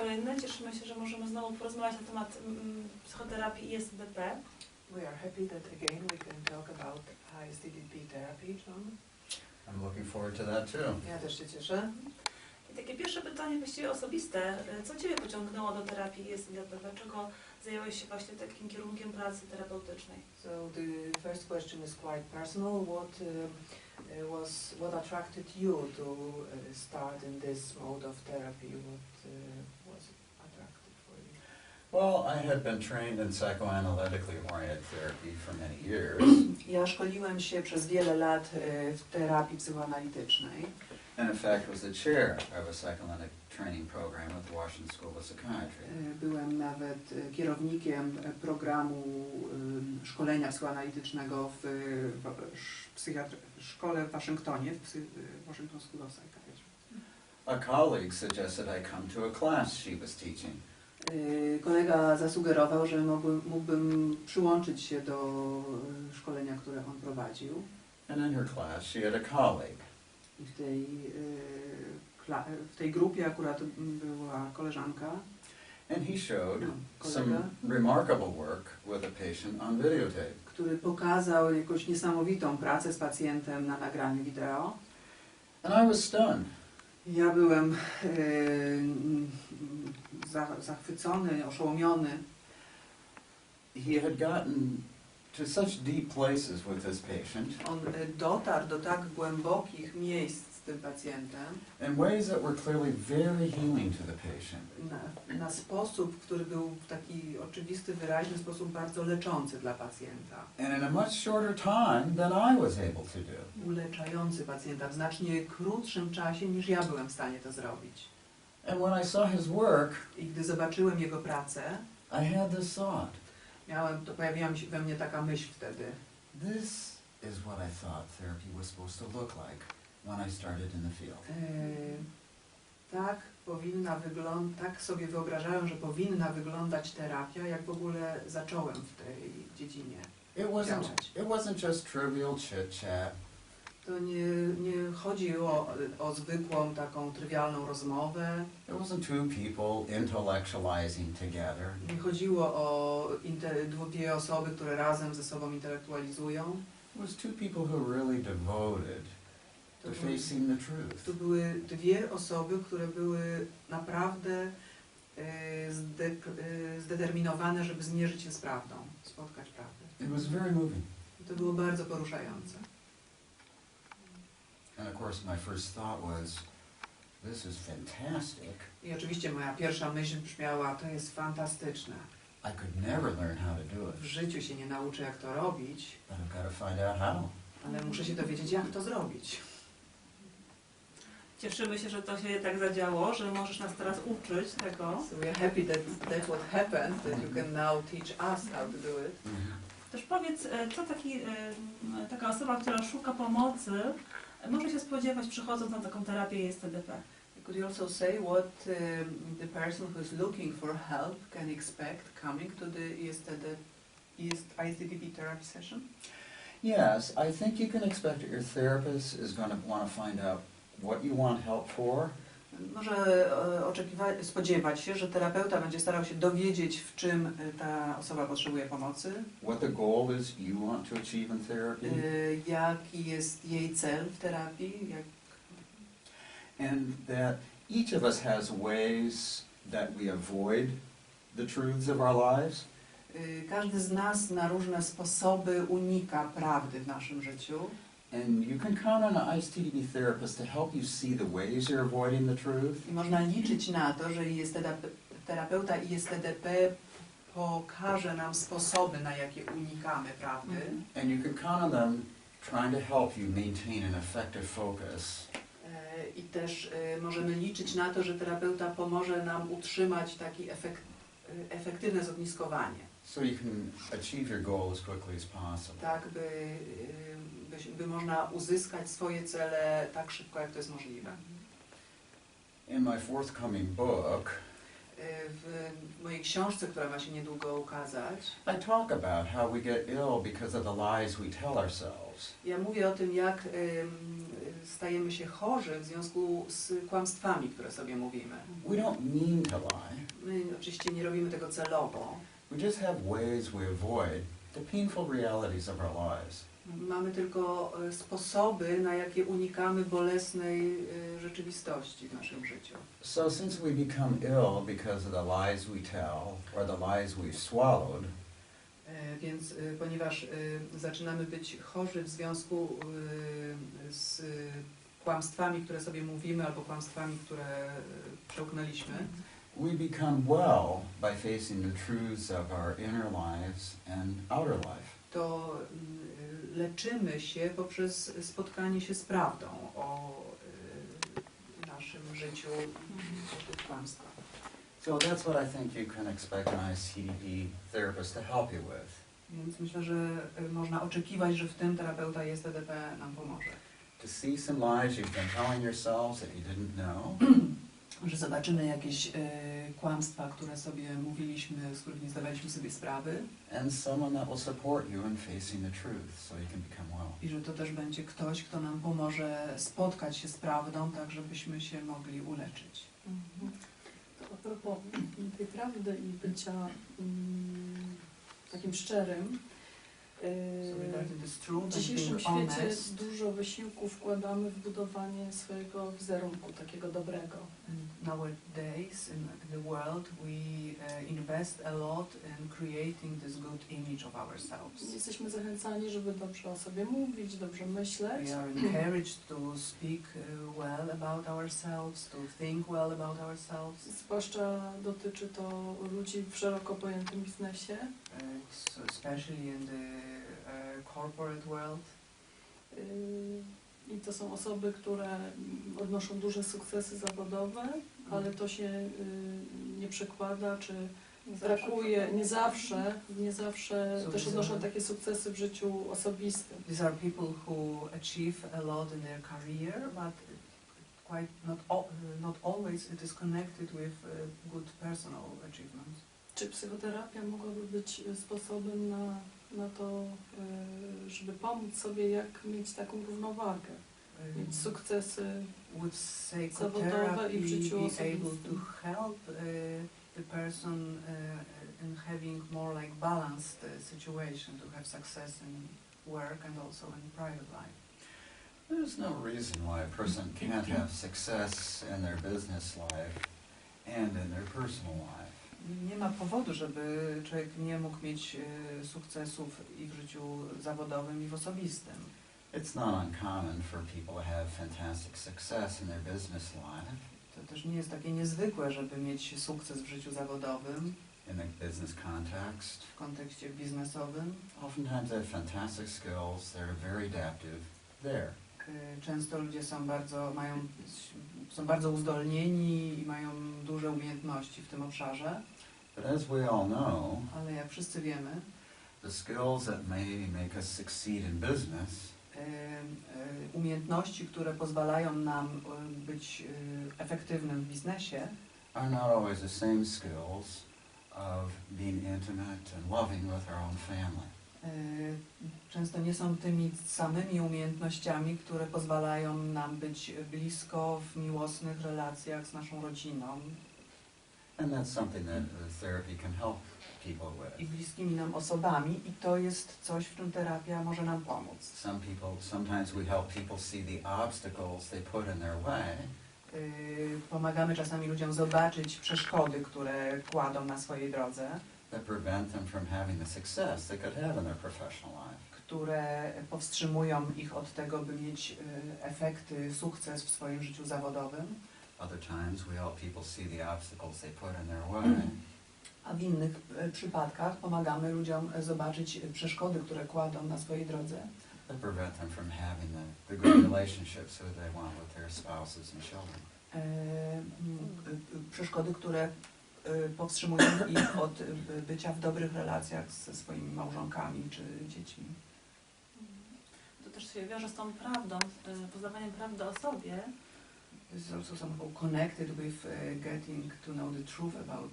kolejny. Cieszymy się, że możemy znowu porozmawiać na temat mm, psychoterapii i SDP. We are happy that again we can talk about ISTDP therapy, John. I'm looking forward to that too. Ja też się cieszę. I takie pierwsze pytanie właściwie osobiste. Co Ciebie pociągnęło do terapii SDP? Dlaczego zająłeś się właśnie takim kierunkiem pracy terapeutycznej? So the first question is quite personal. What um, uh, was what attracted you to uh, start in this mode of therapy? What uh, was attractive for you? Well, I had been trained in psychoanalytically oriented therapy for many years, Ja szkoliłem się przez wiele lat e, w terapii psychoanalitycznej. and in fact was the chair of a psychoanalytic training program at the Washington School of Psychiatry. E, Byłem nawet e, kierownikiem programu szkolenia psychoanalitycznego w, szkole w Waszyngtonie, w Washington School of Psychiatry. A colleague suggested I come to a class she was teaching. E, Kolega zasugerował, że mógłbym, przyłączyć się do e, szkolenia, które on prowadził. And in her class, she had a colleague. I w tej, kla- w tej grupie akurat była koleżanka, And he showed no, kolega, some remarkable work with a patient on videotape. który pokazał jakąś niesamowitą pracę z pacjentem na nagraniu wideo. And I was stunned. Ja byłem za, zachwycony, oszołomiony. He had gotten to such deep places with this patient On e, dotarł do tak głębokich miejsc tym pacjentem in ways that were clearly very healing to the patient. na, na sposób, który był w taki oczywisty, wyraźny sposób bardzo leczący dla pacjenta. And in a much shorter time than I was able to do. Uleczający pacjenta w znacznie krótszym czasie niż ja byłem w stanie to zrobić. And when I saw his work, I gdy zobaczyłem jego pracę, I had this thought miałem, to pojawiła mi się we mnie taka myśl wtedy. this is what I thought therapy was supposed to look like when I started in the field. E, tak powinna wyglądać, tak sobie wyobrażałem, że powinna wyglądać terapia, jak w ogóle zacząłem w tej dziedzinie. It wasn't, działać. it wasn't just trivial chit chat. To nie, nie chodzi o, o zwykłą taką trywialną rozmowę, It wasn't two people intellectualizing together. nie chodziło o dwie osoby, które razem ze sobą intelektualizują. It was two people who really devoted To, to były- facing the truth. to były dwie osoby, które były naprawdę e, zde, e, zdeterminowane, żeby zmierzyć się z prawdą, spotkać prawdę. It was very moving. I to było bardzo poruszające. And of course, my first thought was, this is fantastic. I oczywiście moja pierwsza myśl brzmiała, to jest fantastyczne. I could never learn how to do W it, życiu się nie nauczę, jak to robić, but I've got to find out how. ale muszę się dowiedzieć, jak to zrobić. Cieszymy się, że to się tak zadziało, że możesz nas teraz uczyć tego. So we're happy that that's what happened, that you can now teach us how to do it. Też powiedz, e, co taki, e, taka osoba, która szuka pomocy, e, może się spodziewać przychodząc na taką terapię ISTDP? Could you also say what um, the person who's looking for help can expect coming to the ESTD, EST, ISTDP therapy session? Yes, I think you can expect that your therapist is going to want to find out what you want help for, Może e, oczekiwać, spodziewać się, że terapeuta będzie starał się dowiedzieć, w czym e, ta osoba potrzebuje pomocy, what the goal is you want to achieve in therapy, e, jaki jest jej cel w terapii, jak, and that each of us has ways that we avoid the truths of our lives. każdy z nas na różne sposoby unika prawdy w naszym życiu. And you can count on an ISTDB therapist to help you see the ways you're avoiding the truth I można liczyć na to, że ISTDP, terapeuta ISTDP pokaże nam sposoby, na jakie unikamy prawdy. And you can count on them trying to help you maintain an effective focus E, I też e, możemy liczyć na to, że terapeuta pomoże nam utrzymać taki efekt, e, efektywne zogniskowanie, so you can achieve your goal as quickly as possible. tak by, e, by, można uzyskać swoje cele tak szybko, jak to jest możliwe. In my forthcoming book, w mojej książce, która ma się niedługo ukazać, I talk about how we get ill because of the lies we tell ourselves. ja mówię o tym, jak stajemy się chorzy w związku z kłamstwami, które sobie mówimy. We don't mean to lie. My oczywiście nie robimy tego celowo. We just have ways we avoid the painful realities of our lives. Mamy tylko e, sposoby, na jakie unikamy bolesnej e, rzeczywistości w naszym życiu. So since we become ill because of the lies we tell or the lies we've swallowed, E, Więc ponieważ zaczynamy być chorzy w związku z kłamstwami, które sobie mówimy, albo kłamstwami, które przełknęliśmy, we become well by facing the truths of our inner lives and outer life. to leczymy się poprzez spotkanie się z prawdą o e, naszym życiu tych kłamstwach. So that's what I think you can expect an therapist to help you with. Więc myślę, że e, można oczekiwać, że w tym terapeuta STDP nam pomoże. To see some lies you've been telling yourselves that you didn't know, Że zobaczymy jakieś e, kłamstwa, które sobie mówiliśmy, z których nie zdawaliśmy sobie sprawy and someone that will support you in facing the truth so you can become well. i że to też będzie ktoś, kto nam pomoże spotkać się z prawdą, tak żebyśmy się mogli uleczyć. Mhm. To a propos tej prawdy i bycia mm, takim szczerym. W dzisiejszym świecie dużo wysiłku wkładamy w budowanie swojego wizerunku, takiego dobrego. nowadays in the world we uh, invest a lot in creating this good image of ourselves. Jesteśmy zachęcani, żeby dobrze o sobie mówić, dobrze myśleć. We are encouraged to speak uh, well about ourselves, to think well about ourselves. Zwłaszcza dotyczy to ludzi w szeroko pojętym biznesie. Especially in the uh, corporate world. Yy, I to są osoby, które odnoszą duże sukcesy zawodowe, ale to się yy, nie przekłada, czy brakuje, nie zawsze, nie zawsze So też odnoszą are- takie sukcesy w życiu osobistym. These are people who achieve a lot in their career, but quite not not always it is connected with uh, good personal achievements. Czy psychoterapia mogłaby być y, sposobem na, na to, y, żeby pomóc sobie, jak mieć taką równowagę, Um, mieć sukcesy zawodowe psychotherapy i w życiu be able to osobistym. help uh, the person uh, in having more like balanced uh, situation to have success in work and also in private life? There's no reason why a person can't have success in their business life and in their personal life. Nie ma powodu, żeby człowiek nie mógł mieć e, sukcesów i w życiu zawodowym, i w osobistym. It's not uncommon for people to have fantastic success in their business life, To też nie jest takie niezwykłe, żeby mieć sukces w życiu zawodowym, in the business context. w kontekście biznesowym. Oftentimes they have fantastic skills, they're very adaptive there. E, Często ludzie są bardzo, mają, są bardzo uzdolnieni i mają duże umiejętności w tym obszarze, But as we all know, ale jak wszyscy wiemy, the skills that may make us succeed in business umiejętności, które pozwalają nam być efektywnym w biznesie, are not always the same skills of being intimate and loving with our own family. Y, często nie są tymi samymi umiejętnościami, które pozwalają nam być blisko w miłosnych relacjach z naszą rodziną And that's something that uh, therapy can help people i with. bliskimi nam osobami i to jest coś, w czym terapia może nam pomóc. Some people, sometimes we help people see the obstacles they put in their way Y, Pomagamy czasami ludziom zobaczyć przeszkody, które kładą na swojej drodze, that prevent them from having the success they could have in their professional life. które powstrzymują ich od tego, by mieć y, efekty, sukces w swoim życiu zawodowym. Other times we help people see the obstacles they put in their way A w innych e, przypadkach pomagamy ludziom e, zobaczyć e, przeszkody, które kładą na swojej drodze, that prevent them from having the, the good relationships that they want with their spouses and children. e, m, e, przeszkody, które e, powstrzymują ich od e, bycia w dobrych relacjach ze swoimi małżonkami czy dziećmi. To też się wiąże z tą prawdą, y, poznawaniem prawdy o sobie. is also somehow connected with getting to know the truth about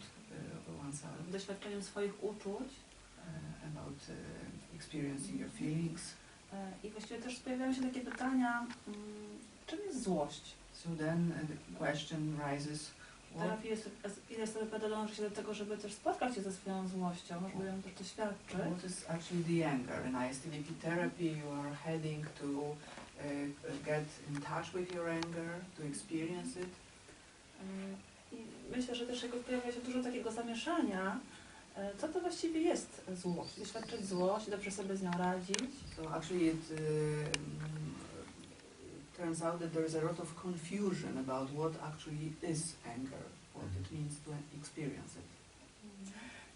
oneself, Doświadczeniem swoich uczuć. uh, about experiencing your feelings. E, I właściwie też pojawiają się takie pytania, mm, czym jest złość? So then uh, the question rises, terapii jest, ile sobie dąży się do tego, żeby też spotkać się ze swoją złością, żeby ją też doświadczyć. what is actually the anger? In ISTVP therapy you are heading to uh, get in touch with your anger, to experience it. E, I myślę, że też jakby pojawia się dużo takiego zamieszania, e, co to właściwie jest złość. Doświadczyć złość, dobrze sobie z nią radzić. So actually it um, turns out that there is a lot of confusion about what actually is anger, what it means to experience it.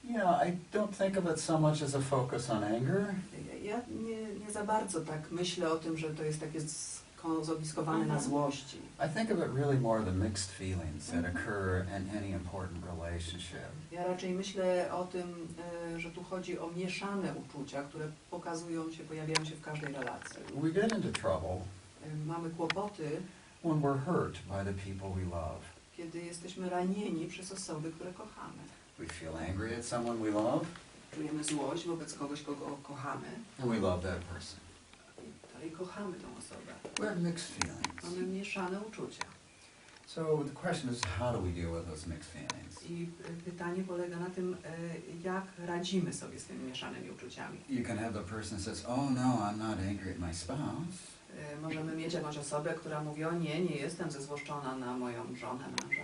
Yeah, I don't think of it so much as a focus on anger. Ja nie, nie za bardzo tak myślę o tym, że to jest takie sko- zogniskowane na Mhm. złości. I think of it really more the mixed feelings that occur in any important relationship. Ja raczej myślę o tym, e, że tu chodzi o mieszane uczucia, które pokazują się, pojawiają się w każdej relacji. We get into trouble Mamy kłopoty, when we're hurt by the people we love. kiedy jesteśmy ranieni przez osoby, które kochamy. We feel angry at someone we love, Czujemy złość wobec kogoś, kogo kochamy and we love that person. i kochamy tą osobę. We have mixed feelings. Mamy mieszane uczucia. So the question is, how do we deal with those mixed feelings? I y, pytanie polega na tym, y, jak radzimy sobie z tymi mieszanymi uczuciami. You can have the person says, "Oh no, I'm not angry at my spouse." Y, Możemy mieć jakąś osobę, która mówi, o nie, nie jestem zezłoszczona na moją żonę, męża.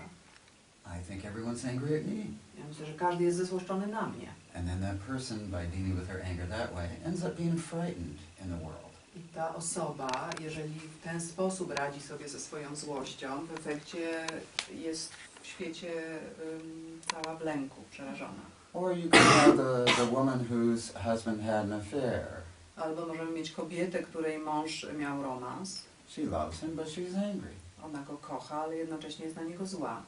I think everyone's angry at me. Ja myślę, że każdy jest zezłoszczony na mnie. And then that person, by dealing with their anger that way, ends up being frightened in the world. I ta osoba, jeżeli w ten sposób radzi sobie ze swoją złością, w efekcie jest w świecie ym, cała w lęku, przerażona. Or you can have the, the woman whose husband had an affair. Albo możemy mieć kobietę, której mąż miał romans. She loves him, but she's angry. Ona go kocha, ale jednocześnie jest na niego zła.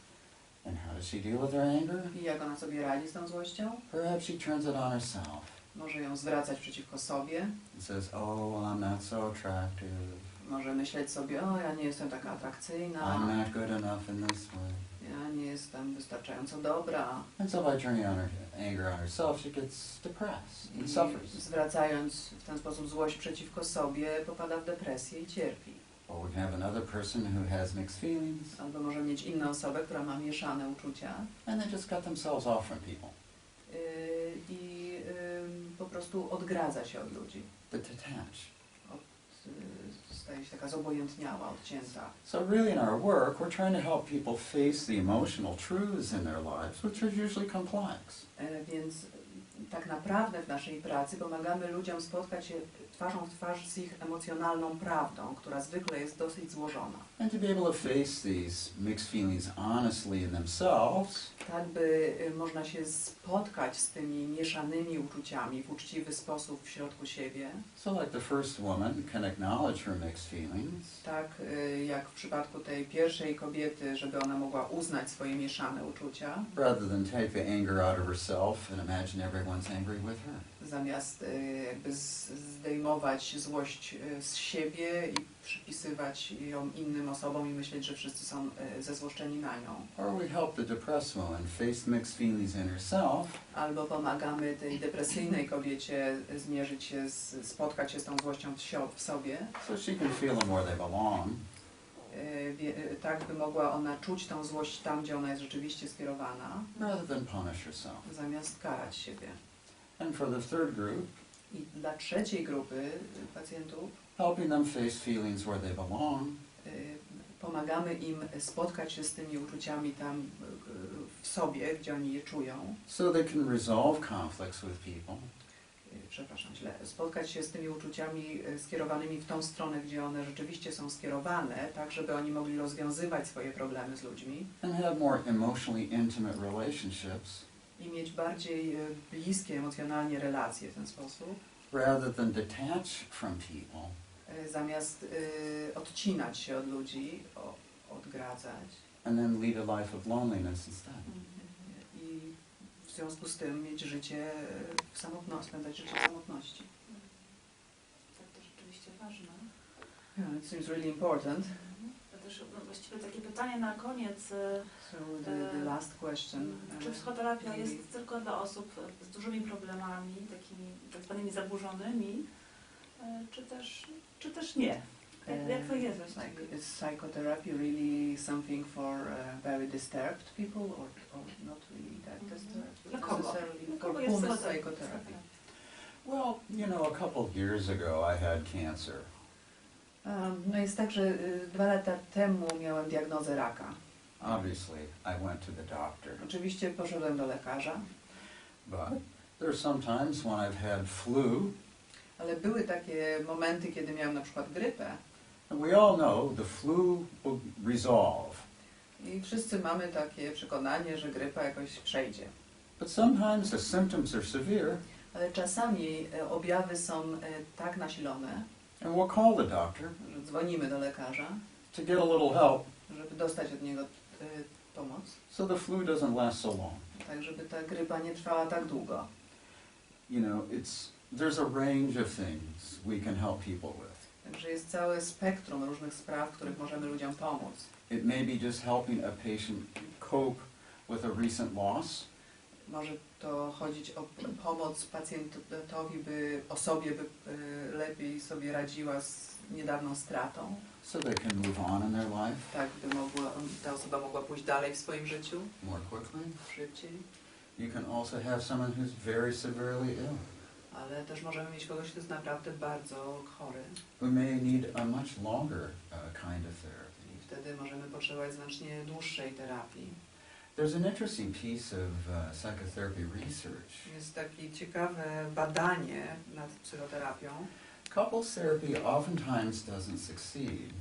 And how does she deal with her anger? I jak ona sobie radzi z tą złością? Perhaps she turns it on herself Może ją zwracać przeciwko sobie. and says, "Oh, well, I'm not so attractive. Może myśleć sobie, o ja nie jestem taka atrakcyjna, I'm not good enough in this way." Ja nie jestem wystarczająco dobra. And so by turning on her anger on herself, she gets depressed I and suffers. zwracając w ten sposób złość przeciwko sobie, popada w depresję i cierpi. Or we can have another person who has mixed feelings, Albo może mieć inną osobę, która ma mieszane uczucia and they just cut themselves off from people. yy, i yy, po prostu odgradza się od ludzi. They detach. Od, yy, staje się taka zobojętniała, odcięta. So really in our work, we're trying to help people face the emotional truths in their lives, which are usually complex. E, Więc tak naprawdę w naszej pracy pomagamy ludziom spotkać się twarzą w twarz z ich emocjonalną prawdą, która zwykle jest dosyć złożona. And to be able to face these mixed feelings honestly in themselves, Tak by y, można się spotkać z tymi mieszanymi uczuciami w uczciwy sposób w środku siebie, so like the first woman can acknowledge her mixed feelings, tak y, jak w przypadku tej pierwszej kobiety, żeby ona mogła uznać swoje mieszane uczucia, rather than take the anger out of herself and imagine everyone's angry with her. Zamiast y, jakby zdejmować złość y, z siebie i przypisywać ją innym osobom i myśleć, że wszyscy są y, zezłoszczeni na nią. Or we help the depressed woman face mixed feelings in herself Albo pomagamy tej depresyjnej kobiecie zmierzyć się, z, spotkać się z tą złością w, sobie, so she can feel them where they belong. tak by mogła ona czuć tą złość tam, gdzie ona jest rzeczywiście skierowana, rather than punish herself. zamiast karać siebie. And for the third group, I dla trzeciej grupy y, pacjentów helping them face feelings where they belong, y, pomagamy im spotkać się z tymi uczuciami tam y, w sobie, gdzie oni je czują. so they can resolve conflicts with people, Y, Przepraszam, źle. Spotkać się z tymi uczuciami y, skierowanymi w tą stronę, gdzie one rzeczywiście są skierowane, tak żeby oni mogli rozwiązywać swoje problemy z ludźmi and have more emotionally intimate relationships, i mieć bardziej y, bliskie emocjonalnie relacje w ten sposób, rather than detach from people y, zamiast y, odcinać się od ludzi, o, odgradzać. and then lead a life of loneliness instead. I w związku z tym mieć życie w samotności, spędzać życie w samotności. Tak to rzeczywiście ważne. Yeah, it seems really important. Też właściwie takie pytanie na koniec. e, So the, the last question. uh, Czy psychoterapia jest tylko dla osób e, z dużymi problemami, takimi tak zwanymi zaburzonymi, e, czy też, czy też nie? Jak, jak to jest Like, właściwie? is psychotherapy really something for uh, very disturbed people or, or not really that Mhm. disturbed? Dla kogo? necessarily? Dla For kogo jest whom is psychoterapia? psychotherapy? Well, you know, a couple of years ago I had cancer. Um, no jest tak, że y, dwa lata temu miałem diagnozę raka. Obviously, I went to the doctor. Oczywiście poszedłem do lekarza, But there are some times when I've had flu, ale były takie momenty, kiedy miałem na przykład grypę and we all know the flu will resolve. i wszyscy mamy takie przekonanie, że grypa jakoś przejdzie. But sometimes the symptoms are severe, Ale czasami e, objawy są e, tak nasilone, and we'll call the doctor że dzwonimy do lekarza, to get a little help żeby dostać od niego e, pomoc, so the flu doesn't last so long. tak żeby ta grypa nie trwała tak długo. You know, it's there's a range of things we can help people with. Także jest całe spektrum różnych spraw, których możemy ludziom pomóc. It may be just helping a patient cope with a recent loss. Może to chodzić o pomoc pacjentowi, by osobie by e, lepiej sobie radziła z niedawną stratą, so they can move on in their life tak by mogła, ta osoba mogła pójść dalej w swoim życiu more quickly. szybciej. You can also have someone who's very severely ill, Ale też możemy mieć kogoś, kto jest naprawdę bardzo chory may need a much longer uh, kind of therapy. i wtedy możemy potrzebować znacznie dłuższej terapii. There's an interesting piece of uh, psychotherapy research. Jest takie ciekawe badanie nad psychoterapią. Couples therapy oftentimes doesn't succeed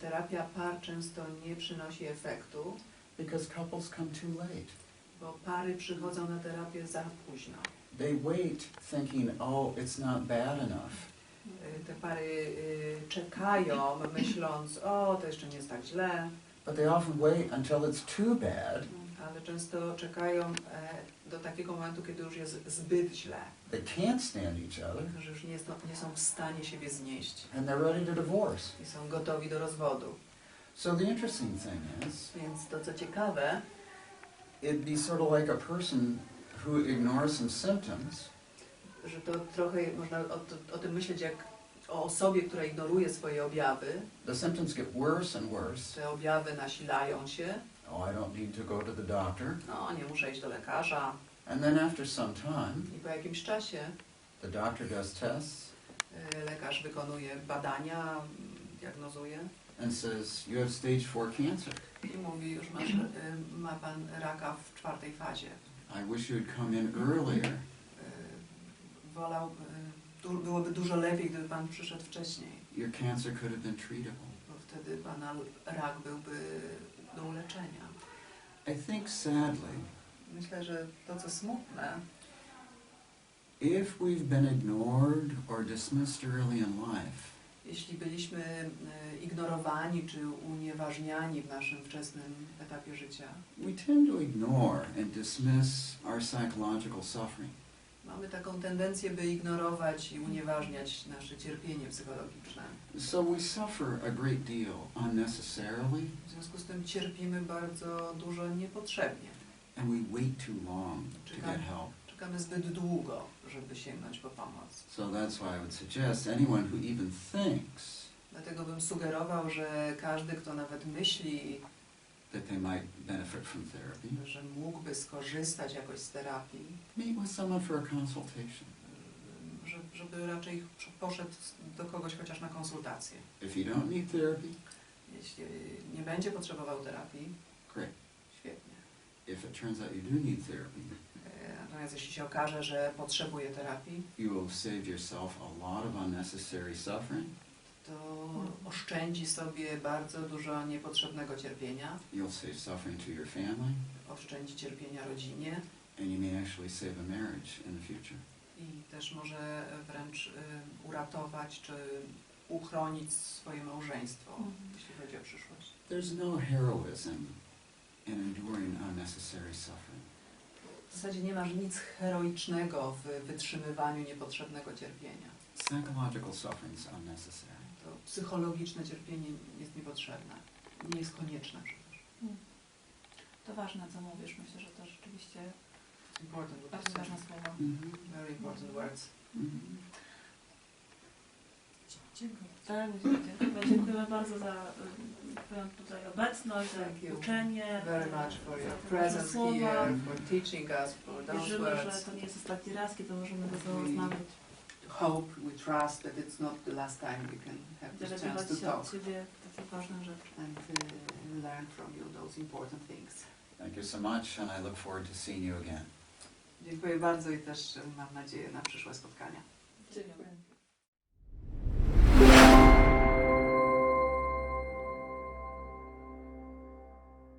Terapia par często nie przynosi efektu, because couples come too late. bo pary przychodzą na terapię za późno. They wait thinking, oh, it's not bad enough. Y, Te pary y, czekają, myśląc, o, to jeszcze nie jest tak źle, But they often wait until it's too bad. ale często czekają e, do takiego momentu, kiedy już jest zbyt źle, They can't stand each other że już nie, są- nie są w stanie siebie znieść and they're ready to divorce. i są gotowi do rozwodu. So the interesting thing is, Więc to, co ciekawe, it'd be sort of like a person who ignores some symptoms że to trochę można o, o tym myśleć jak o osobie, która ignoruje swoje objawy. the symptoms get worse and worse. Te objawy nasilają się. Oh, I don't need to go to the doctor. No, nie muszę iść do lekarza. And then after some time, I po jakimś czasie the doctor does tests y, lekarz wykonuje badania, diagnozuje and says, you have stage four cancer. i mówi, już masz, y, ma pan raka w czwartej fazie. I wish you'd come in earlier. Y, Wolał, byłoby dużo lepiej, gdyby pan przyszedł wcześniej, Your cancer could have been treatable. bo wtedy pana rak byłby do uleczenia. I think sadly, Myślę, że to, co smutne, if we've been ignored or dismissed early in life, jeśli byliśmy y, ignorowani czy unieważniani w naszym wczesnym etapie życia, we tend to ignore and dismiss our psychological suffering. Mamy taką tendencję, by ignorować i unieważniać nasze cierpienie psychologiczne. So we suffer a great deal unnecessarily, W związku z tym cierpimy bardzo dużo niepotrzebnie. and we wait too long to get help. Czekamy zbyt długo, żeby sięgnąć po pomoc. So that's why I would suggest anyone who even thinks Dlatego bym sugerował, że każdy, kto nawet myśli, that they might benefit from therapy, że mógłby skorzystać jakoś z terapii, meet with someone for a consultation. że- żeby raczej poszedł do kogoś chociaż na konsultację. If you don't need therapy, Jeśli nie będzie potrzebował terapii, great. świetnie. If it turns out you do need therapy, E, Natomiast jeśli się okaże, że potrzebuje terapii, you will save yourself a lot of unnecessary suffering. To oszczędzi sobie bardzo dużo niepotrzebnego cierpienia, You'll save suffering to your family, oszczędzi cierpienia rodzinie and you may actually save a marriage in the future. i też może wręcz y, uratować czy uchronić swoje małżeństwo, Mhm. jeśli chodzi o przyszłość. There's no heroism in enduring unnecessary suffering. W zasadzie nie ma nic heroicznego w wytrzymywaniu niepotrzebnego cierpienia. Psychological suffering is unnecessary. Psychologiczne cierpienie jest niepotrzebne. Nie jest konieczne przecież. To ważne, co mówisz. Myślę, że to rzeczywiście important bardzo ważne słowo. Very important words. Mhm. Dziękuję. Tak, dziękuję. Dziękujemy bardzo za y, Twoją tutaj obecność, za uczenie. Very much for your za te presence ważne słowa. here, for teaching us, for those Wierzymy, że words. to nie jest ostatni raz, kiedy możemy ze sobą We rozmawiać. Hope, we trust that it's not the last time we can have this chance to się od talk Ciebie rzeczy. and uh, learn from you those important things. Thank you so much, and I look forward to seeing you again. Dziękuję bardzo i też e, mam nadzieję na przyszłe spotkania. Dziękuję.